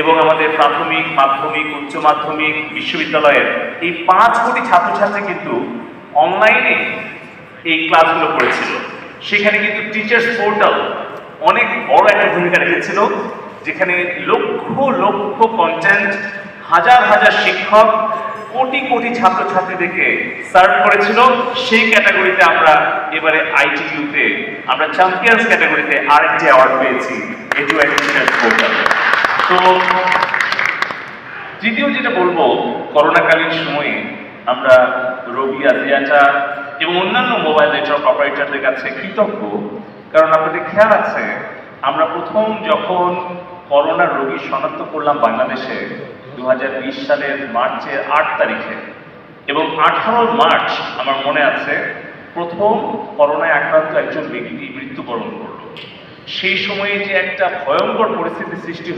এবং আমাদের প্রাথমিক, মাধ্যমিক, উচ্চ মাধ্যমিক বিশ্ববিদ্যালয়ের এই পাঁচ কোটি ছাত্রছাত্রী কিন্তু অনলাইনে এই ক্লাসগুলো করেছিল। সেখানে কিন্তু টিচার্স পোর্টাল অনেক বড় একটা ভূমিকা রেখেছিল, যেখানে লক্ষ লক্ষ কন্টেন্ট হাজার হাজার শিক্ষক, কোটি কোটি ছাত্রছাত্রীদেরকে সার্ভ করেছিল। সেই ক্যাটাগরিতে আমরা এবারে আইটিইউতে আমরা চ্যাম্পিয়ন্স ক্যাটাগরিতে আরেকটি অ্যাওয়ার্ড পেয়েছি টিচার্স পোর্টাল তো তৃতীয় যেটা বলব, করোনাকালীন সময়ে আমরা রবি আজিয়াটা এবং অন্যান্য মোবাইল নেটওয়ার্ক অপারেটরদের কাছে কৃতজ্ঞ। কারণ আপনাদের খেয়াল আছে, আমরা প্রথম যখন করোনার রোগী শনাক্ত করলাম বাংলাদেশে দু হাজার বিশ সালের মার্চের আট তারিখে। এবং আঠারো মার্চ, আমার মনে আছে, প্রথম করোনায় আক্রান্ত একজন ব্যক্তি মৃত্যুবরণ করল। সেই সময়ে যে একটা ভয়ঙ্কর পরিস্থিতি সৃষ্টি